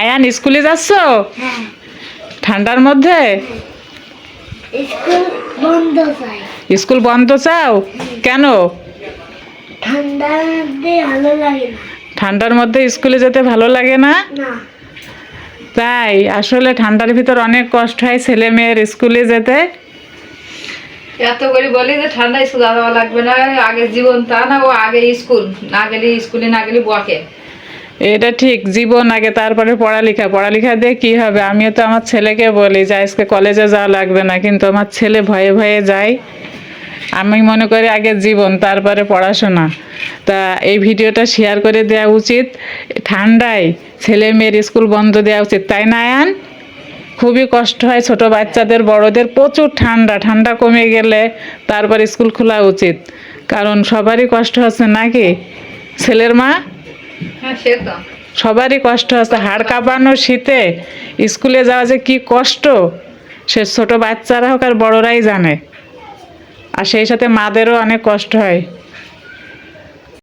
আয়ান স্কুলে যাচ্ছ? হ্যাঁ ঠান্ডার মধ্যে? স্কুল বন্ধ চাই। স্কুল বন্ধ চাও? কেন? ঠান্ডার মধ্যে ভালো লাগে না। ঠান্ডার মধ্যে স্কুলে যেতে ভালো লাগে না? না। তাই আসলে ঠান্ডার ভিতর অনেক কষ্ট হয় ছেলে মেয়ের স্কুলে যেতে। এত করে বলি যে ঠান্ডা স্কুল যাওয়া লাগবে না আগে জীবন তা না ও আগে স্কুল না গেলে স্কুলে না গেলে বকে। এটা ঠিক, জীবন আগে, তারপরে পড়ালেখা। পড়ালেখা দিয়ে কি হবে? আমিও তো আমার ছেলেকে বলি যে, আজকে কলেজে যাওয়া লাগবে না, কিন্তু আমার ছেলে ভয়ে ভয়ে যায়। আমি মনে করি আগে জীবন, তারপরে পড়াশোনা। তা এই ভিডিওটা শেয়ার করে দেওয়া উচিত। ঠান্ডায় ছেলে মেয়ের স্কুল বন্ধ দেওয়া উচিত। তাই না, আয়ান? খুবই কষ্ট হয় ছোট বাচ্চাদের, বড়দের, প্রচুর ঠান্ডা। ঠান্ডা কমে গেলে তারপর স্কুল খোলা উচিত। কারণ সবারই কষ্ট হচ্ছে নাকি? ছেলের মা? সবারই কষ্ট আছে। হাড় কাঁপানো শীতে স্কুলে যাওয়া যে কি কষ্ট, সে ছোট বাচ্চারা হোক আর বড়রাই জানে। আর সেই সাথে মাদেরও অনেক কষ্ট হয়।